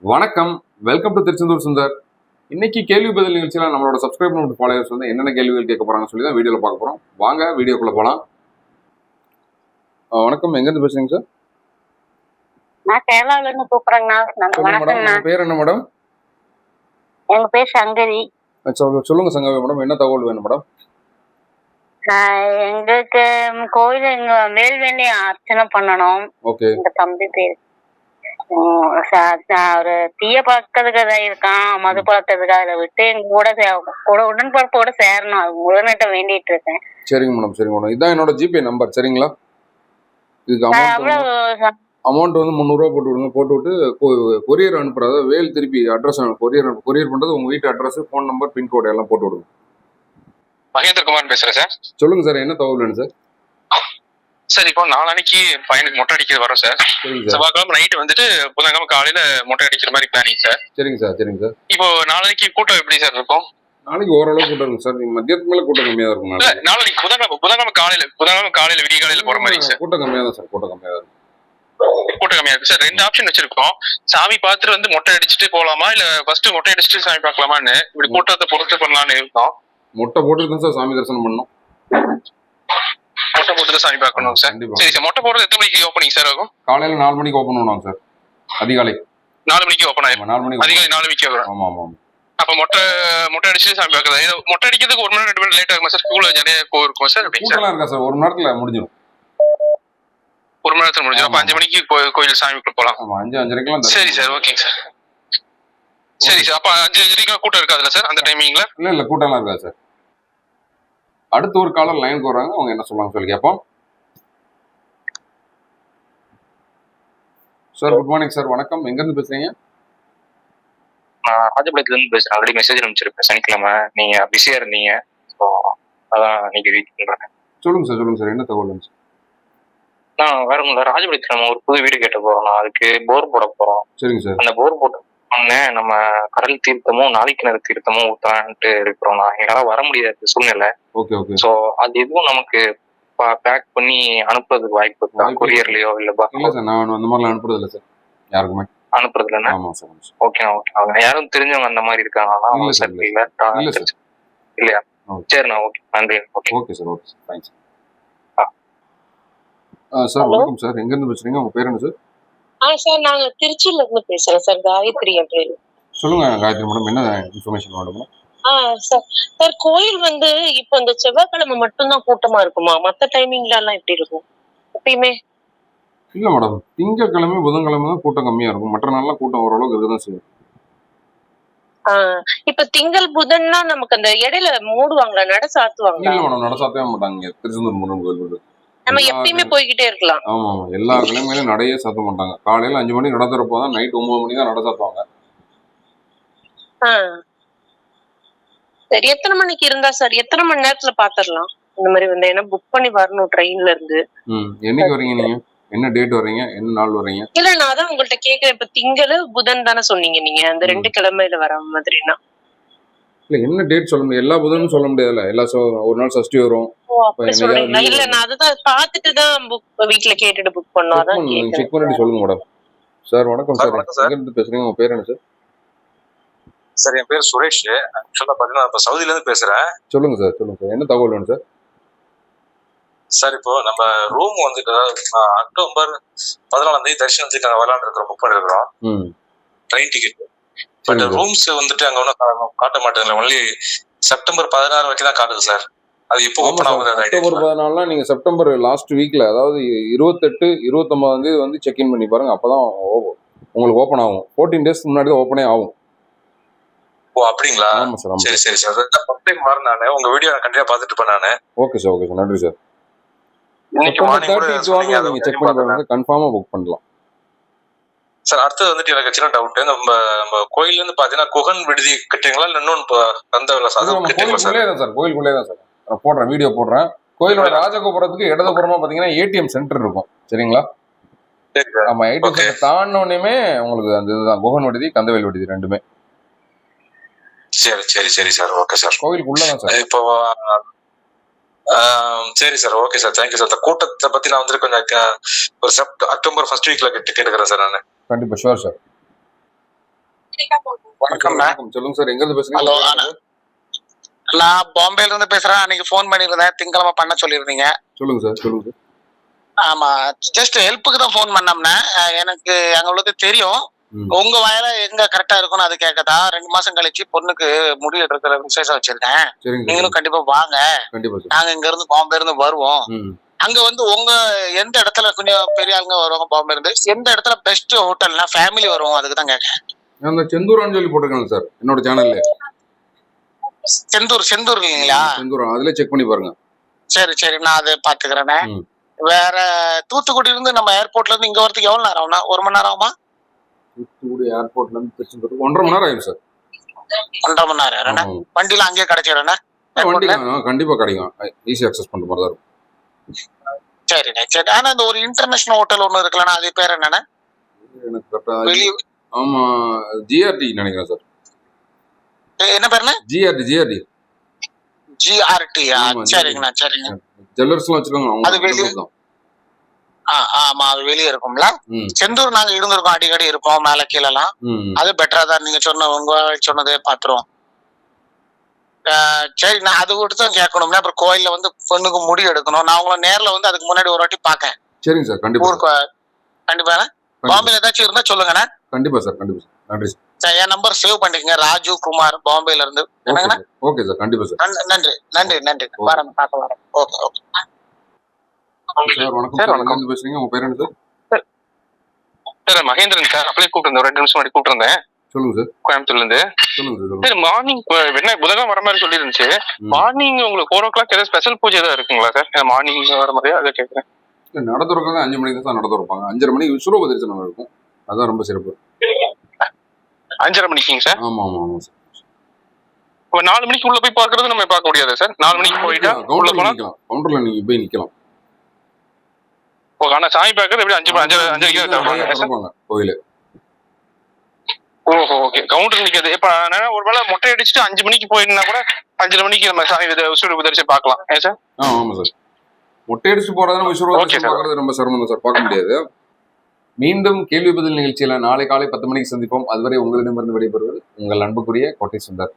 வணக்கம். Welcome to Tiruchendur Sundar. இன்னைக்கு கேள்வி பதில் நிகழ்ச்சியில் நம்மளோட சப்ஸ்கிரைப் பண்ணிட்டு ஃபாலோவர்ஸ் வந்து என்னென்ன கேள்விகள் கேட்க போறாங்கன்னு சொல்லி தான் வீடியோவில் பார்க்க போறோம். வாங்க வீடியோக்குள்ள போகலாம் வணக்கம். எங்கேருந்து பேசுறீங்க சார்? நான் கேரளால இருந்து கூப்பிடுறேங்கண்ணா. பேர் என்ன மேடம் எங்க பேர் சங்கரி. சொல்~ சொல்லுங்க சங்கவி மேடம் என்ன தகவல் வேணும் மேடம் எங்களுக்கு கோயில் எங்க மேல்வேண்டி அர்ச்சனை பண்ணணும். ஓகே எங்க தம்பி பேர் உம் ச- ச- ஒரு தீய பழக்கத்துக்கு இருக்கான் மது பழக்கத்துக்கு அதை விட்டு எங்க கூட கூட உடன்பரப்போட சேரணும். அது முருகன்கிட்ட வேண்டிட்டு இருக்கேன். சரிங்க மேடம் சரிங்க மேடம் இதான் என்னோட ஜிபே நம்பர் சரிங்களா? இதுக்கு அமௌண்ட் அமௌண்ட் வந்து முந்நூறுரூவா போட்டு விடுங்க. போட்டு விட்டு கொரியர் அனுப்புறது வேல் திருப்பி அட்ரஸ் கொரியர் கொரியர் பண்ணுறது உங்கள் வீட்டு அட்ரஸ் ஃபோன் நம்பர் பின்கோடு எல்லாம் போட்டு விடுங்க. மகேந்திரகுமார் பேசுறேன் சார். சொல்லுங்க சார் என்ன தகவல் வேணும் சார்? சார் இப்போ நாளானைக்கு பையனுக்கு மொட்டை அடிக்கிறது வரோம் சார். செவ்வாய்க்கிழமை நைட்டு வந்துட்டு புதன்கிழமை காலையில மொட்டை அடிக்கிற மாதிரி பிளானிங் சார். சரிங்க சார் சரிங்க சார். இப்போ நாளானைக்கு கூட்டம் எப்படி சார் இருக்கும்? நாளைக்கு ஓரளவு கூட்டம் இருக்கும் சார். நீங்க மதியத்துக்கு மேல கூட்டம் கம்மியா இருக்கும் நாளைக்கு. நாளைக்கு புதன்கிழமை புதன்கிழமை காலையில புதன்கிழமை காலையில விடிய காலையில போற மாதிரி சார். கூட்டம் கம்மியா தான் சார் கூட்டம் கம்மியா இருக்கும். கூட்டம் கம்மியா இருக்கு சார். ரெண்டு ஆப்ஷன் வச்சிருக்கோம். சாமி பார்த்துட்டு வந்து மொட்டை அடிச்சுட்டு போலாமா? இல்ல ஃபர்ஸ்ட் மொட்டை அடிச்சுட்டு சாமி பார்க்கலாமான்னு இப்படி கூட்டத்தை பொறுத்து பண்ணலாம்னு இருக்கோம். மொட்டை போட்டு தான் சார் சாமி தரிசனம் பண்ணணும். மொட்டை போட்டு சாமி பார்க்கணும் சார். சரி சார். மொட்டை போடுறது எத்தனை மணிக்கு ஓப்பனிங் சார் ஆகும்? காலையில நாலு மணிக்கு ஓப்பன் பண்ணுவாங்க சார் அதிகாலை. நாலு மணிக்கு ஓப்பன் ஆயிரும். ஆமா, நாலு மணிக்கு அதிகாலை நாலு மணிக்கு வரும். ஆமா ஆமா ஆமா. அப்ப மொட்டை மொட்டை அடிச்சுட்டு சாமி பார்க்கறது. இது மொட்டை அடிக்கிறதுக்கு ஒரு மணி நேரம் ரெண்டு மணி லேட் ஆகுமா சார் ஸ்கூல்ல நிறைய கோ இருக்கும் சார் கூட்டம்லாம் இருக்கா சார் ஒரு மணி நேரத்துல முடிஞ்சிடும் ஒரு மணி நேரத்துல முடிஞ்சிடும் அப்ப. அஞ்சு மணிக்கு கோயில் சாமிக்குள்ள போலாம். அஞ்சு அஞ்சரைக்கெல்லாம் சரி சார் ஓகேங்க சார் சரி சார் அப்ப அஞ்சு அஞ்சரைக்கு கூட்டம் இருக்காதுல்ல சார் அந்த டைமிங்ல இல்ல இல்ல கூட்டம்லாம் இருக்கா சார் அடுத்த ஒரு காலர் லைனுக்கு வர்றாங்க அவங்க என்ன சொல்லுவாங்க சொல்லி கேட்போம். சார் குட் மார்னிங் சார் வணக்கம். எங்க இருந்து பேசுறீங்க? நான் ராஜபாளையத்துல இருந்து பேசுறேன். ஆல்ரெடி மெசேஜ் அனுப்பிச்சிருப்பேன். சனிக்கிழமை. நீங்க பிஸியா இருந்தீங்க. ஸோ அதான் நீங்க ரீச் பண்றேன். சொல்லுங்க சார் சொல்லுங்க சார் என்ன தகவல் சார்? நான் வேற ஒன்றும் இல்ல. ராஜபாளையத்துல நம்ம ஒரு புது வீடு கட்ட போறோம். நான் அதுக்கு போர் போட போறோம். சரிங்க சார் அந்த போர் போட்ட உடனே நம்ம கடல் தீர்த்தமும் நாளைக்கிணறு தீர்த்தமும் ஊத்தலான்ட்டு இருக்கிறோம் நான் என்னால வர முடியாத சூழ்நிலை. Okay okay. சோ அது எதுவும் நமக்கு பேக் பண்ணி அனுப்புறதுக்கு வாய்ப்பு இருக்கா? கொரியர்லயோ இல்ல இல்ல சார் நான் அந்த மாதிரிலாம் அனுப்புறது இல்ல சார். யாருக்குமே. அனுப்புறது சார். ஓகே ஓகே அவங்க யாரும் தெரிஞ்சவங்க அந்த மாதிரி இருக்காங்களா? இல்ல சார், சர்க்கிள்ல இல்ல சார். இல்லையா. சரிண்ணா ஓகே நன்றி okay okay sir okay sir. Thanks sir? வணக்கம் சார். எங்க இருந்து பேசுறீங்க? உங்க பேர் என்ன சார்? ஆ சார் நாங்க திருச்சியில இருந்து பேசுறோம் சார் காயத்ரி பேரு சொல்லுங்க காயத்ரி மேடம் என்ன இன்ஃபர்மேஷன் ஆ சார் சார் கோயில் வந்து இப்போ இந்த செவ்வாய்க்கிழமை மட்டும்தான் கூட்டமா இருக்குமா? மத்த டைமிங்ல எல்லாம் எப்படி இருக்கும்? எப்பயுமே? இல்ல மேடம் திங்கக்கிழமை புதன்கிழமை தான் கூட்டம் கம்மியா இருக்கும். மற்ற நாள்லாம் கூட்டம் ஓரளவுக்கு இருக்கதான் செய்யும். இப்ப திங்கள் புதன்னா நமக்கு அந்த இடையில மூடுவாங்களா? நட சாத்துவாங்களா? இல்ல மேடம் நடசாத்தவே மாட்டாங்க இங்க. திருச்செந்தூர் முருகன் கோயில். நம்ம எப்பயுமே போய்கிட்டே இருக்கலாம். ஆமா ஆமா எல்லா கிழமையிலும் நடையே சாத்த மாட்டாங்க. காலையில அஞ்சு மணி நட திறப்போ தான் நைட் ஒன்பது மணி தான் நட ஆ. சரி எத்தனை மணிக்கு இருந்தா சார்? எத்தனை மணி நேரத்துல பாத்துரலாம்? இந்த மாதிரி வந்து ஏன்னா புக் பண்ணி வரணும் ட்ரெயின்ல இருந்து. என்னைக்கு வர்றீங்க நீங்க? என்ன டேட் வர்றீங்க? என்ன நாள் வர்றீங்க? இல்ல நான் அதான் உங்கள்ட்ட கேக்குறேன். இப்ப திங்கள் புதன் தானே சொன்னீங்க நீங்க. அந்த ரெண்டு கிழமையில வர மாதிரினா இல்ல என்ன டேட் சொல்ல முடியாது எல்லா புதனும் சொல்ல முடியாதுல்ல. எல்லா ஒரு நாள் சஷ்டி வரும். இல்ல நான் அதுதான் பார்த்துட்டு தான் புக் வீட்ல கேட்டுட்டு புக் பண்ணோம். அதான் செக் பண்ணிட்டு சொல்லுங்க மேடம் சார் வணக்கம் சார், சார் வணக்கம் சார். எங்க இருந்து பேசுறீங்க? உங்க பேர் என்ன சார் சார் என் பேர் சுரேஷ். ஆக்சுவலா பாத்தீங்கன்னா இப்போ சவுதில இருந்து பேசுறேன். சொல்லுங்க சார் சொல்லுங்க சார் என்ன தகவல் வேணும் சார் சார் இப்போ நம்ம ரூம் வந்துட்டு அக்டோபர் பதினாலாம் தேதி தரிசனத்துக்கு நாங்கள் விளாண்டு இருக்கிறோம். புக் பண்ணிருக்கிறோம். ம். Train ticket but. ரூம்ஸ் வந்துட்டு அங்க ஒன்றும் காட்ட மாட்டேங்குது ஒன்லி செப்டம்பர் பதினாறு வரைக்கும் தான் காட்டுது சார் அது இப்போ ஆமா ஓப்பன் ஆகுது அக்டோபர் பதினாலாம் நீங்க செப்டம்பர் லாஸ்ட் வீக்ல அதாவது இருபத்தெட்டு இருபத்தொன்பதாம் தேதி வந்து செக் இன் பண்ணி பாருங்க. அப்பதான் உங்களுக்கு ஓப்பன் ஆகும். ஃபோர்டீன் டேஸ் முன்னாடி தான் ஓப்பனே ஆகும். ஓ அப்படிங்களா? சார் சரி சரி ஃபர்ஸ்ட் டைம் வரேன் உங்க வீடியோ நான் கண்டிப்பா பார்த்துட்டு நானு. ஓகே சார் ஓகே சார் நன்றி சார் இன்னைக்கு செப்டம்பர் மார்னிங் கூட செக் பண்ணி. பாருங்க கன்ஃபார்மா புக் பண்ணலாம். சார் அடுத்தது வந்துட்டு எனக்கு சின்ன டவுட் நம்ம நம்ம கோயில்ல இருந்து பாத்தீங்கன்னா குகன் விடுதி கட்டுறீங்களா? இல்ல இன்னொன்னு தந்தவில்ல சார் கோயிலுக்குள்ளே தான் சார். கோயிலுக்குள்ளே தான் சார். நான் போடுறேன் வீடியோ போடுறேன். கோயிலோட ராஜகோபுரத்துக்கு இடதுபுறமா பாத்தீங்கன்னா ஏடிஎம் சென்டர் இருக்கும். சரிங்களா? சரி சார். ஆமா ஏடிஎம். சென்டர் தாண்டினோடனே உங்களுக்கு அந்த இதுதான். குகன் விடுதி கந்தவேல் விடுதி ரெண்டுமே. சரி சரி சரி சார். Okay sir. கோயிலுக்குள்ள தான் சார். இப்போ சரி sir. Okay sir. Thank you sir. இந்த கூட்டத்தை பத்தி நான் வந்துட்டு கொஞ்சம் ஒரு செப்ட் அக்டோபர் ஃபர்ஸ்ட் வீக்ல கேட்டு கேட்டுக்கிறேன் சார் நான். கண்டிப்பா ஷுவர் சார் வணக்கம் சொல்லுங்க சார் எங்க இருந்து பேசுறீங்க? நான் பாம்பேல இருந்து பேசுறேன். அன்னைக்கு ஃபோன் பண்ணிருந்தேன் திங்கக்கிழமை பண்ண சொல்லியிருந்தீங்க. சொல்லுங்க சார் சொல்லுங்க ஆமா. ஜஸ்ட் ஹெல்ப்புக்கு தான் ஃபோன் பண்ணோம்னா எனக்கு அங்க உள்ளது தெரியும். உங்க வயல எங்க கரெக்டா இருக்கும்னு அது கேட்கதா? ரெண்டு மாசம் கழிச்சு பொண்ணுக்கு முடி எடுக்கிற விசேஷம் வச்சிருக்கேன். நீங்களும் கண்டிப்பா வாங்க. நாங்க இங்க இருந்து பாம்பே இருந்து வருவோம். அங்க வந்து உங்க எந்த இடத்துல கொஞ்சம் பெரிய ஆளுங்க வருவாங்க பாம்பே இருந்து? எந்த இடத்துல பெஸ்ட் ஹோட்டல்னா ஃபேமிலி வருவோம் அதுக்கு தான் கேட்டேன் அந்த செந்தூரான்னு சொல்லி போட்டிருக்காங்க சார் என்னோட சேனல்ல செந்தூர் செந்தூர் இல்லைங்களா? செந்தூரம் அதுல செக் பண்ணி பாருங்க. சரி சரி நான் அதை பாத்துக்கிறேனே. வேற தூத்துக்குடி இருந்து நம்ம ஏர்போர்ட்ல இருந்து இங்க வரதுக்கு எவ்வளவு நேரம் ஆகும்னா? ஒரு மணி நேரம் ஆகுமா? தூத்துக்குடி ஏர்போர்ட்ல இருந்து திருச்செந்தூர். ஒன்றரை மணி நேரம் ஆயிடும் சார். ஒன்றரை மணி நேரம். வண்டியில அங்கேயே ஆ, கண்டிப்பா கிடைக்கும். ஈஸி அக்சஸ் பண்ற மாதிரி தான் இருக்கும். சரிண்ணே சரி ஆனா இந்த ஒரு இன்டர்நேஷனல் ஹோட்டல் ஒண்ணு இருக்குல்லண்ணா அது பேர் என்னண்ணே எனக்கு ஆமா ஜிஆர்டி நினைக்கிறேன் சார் என்ன பேருண்ணே ஜிஆர்டி ஜிஆர்டி ஜிஆர்டி ஆமா, சரிங்கண்ணா சரிங்க. ஜுவல்லர்ஸ்லாம் வச்சிருக்காங்க அது வெளிய- ஆமா அது வெளியே இருக்கும்ல? செந்தூர் நாங்க இருந்திருக்கோம் அடிக்கடி இருப்போம் மேல கீழ எல்லாம் அது பெட்டரா தான் நீங்க சொன்ன உங்க சொன்னதே பாத்துருவோம். சரி நான் அது தான் கேட்கணும்னா அப்புறம் கோயில்ல வந்து பொண்ணுக்கு முடி எடுக்கணும். நான் உங்களை நேர்ல வந்து அதுக்கு முன்னாடி ஒரு வாட்டி பாக்கேன் சரிங்க சார் கண்டிப்பா. ஊருக்கு கண்டிப்பா. பாம்பேல ஏதாச்சும் இருந்தா சொல்லுங்கண்ணே கண்டிப்பா சார் கண்டிப்பா நன்றி சார். என் நம்பர் சேவ் பண்ணிக்கங்க. ராஜு குமார் பாம்பேல இருந்து. ஓகே என்னங்கண்ணா? சார் ஓகே சார் கண்டிப்பா சார். நன்- நன்றி நன்றி நன்றி. வரேன் பார்க்க வரேன். Okay okay. சார் வணக்கம் சார், சார். வணக்கம். எங்க பேசுறீங்க. உங்க பேர் என்ன சார்? Sir Mahendran sir. அப்படியே கூப்பிட்டு ஒரு ரெண்டு நிமிஷம் முன்னாடி கூப்பிட்டு இருந்தேன் சொல்லுங்க சார். கோயம்புத்தூர்ல இருந்து. சொல்லுங்க சார் மார்னிங் என்ன புதன்கிழமை வர மாதிரி சொல்லி இருந்துச்சு ம். மார்னிங் உங்களுக்கு ஃபோர் ஓ கிளாக் ஏதாவது ஸ்பெஷல் பூஜை ஏதாவது இருக்குங்களா சார்? மார்னிங் வர மாதிரியா? அதை கேட்குறேன் நட அஞ்சு மணிக்கு தான் சார் நட திறப்பாங்க அஞ்சரை மணிக்கு விஸ்வரூப தரிசனம் இருக்கும் அதான் ரொம்ப சிறப்பு. அஞ்சரை மணிக்குங்க சார்? ஆமா ஆமா ஆமா சார். இப்போ நாலு மணிக்கு உள்ள போய் பார்க்கறது நம்ம பார்க்க முடியாதா சார்? நாலு மணிக்கு போயிட்டா உள்ள போனா? கவுண்டர்ல நீங்க போய் நிக்கலாம். ஓ, ஆனா சாமி பார்க்கறது எப்படி அஞ்சு அஞ்சரை அஞ்சரைக்கு தான் திறப்பாங்க சார்? திறப்பாங்க கோயிலு. ஓஹோ ஓகே கவுண்டர் நிக்கிறது இப்ப நான் ஒருவேளை மொட்டை அடிச்சுட்டு அஞ்சு மணிக்கு போயிருந்தா கூட அஞ்சரை மணிக்கு நம்ம சாமி விசுவ தரிசனம் பார்க்கலாம். ஏன் சார் ஆ ஆமா சார் மொட்டை அடிச்சு போறதுனா விஸ்வரூப தரிசனம். பார்க்கறது ரொம்ப சிரமம் தான் சார் பார்க்க முடியாது. மீண்டும் கேள்வி பதில் நிகழ்ச்சியில நாளை காலை பத்து மணிக்கு சந்திப்போம். அதுவரை உங்களிடமிருந்து விடைபெறுவது உங்கள் அன்புக்குரிய கோட்டை சுந்தர்.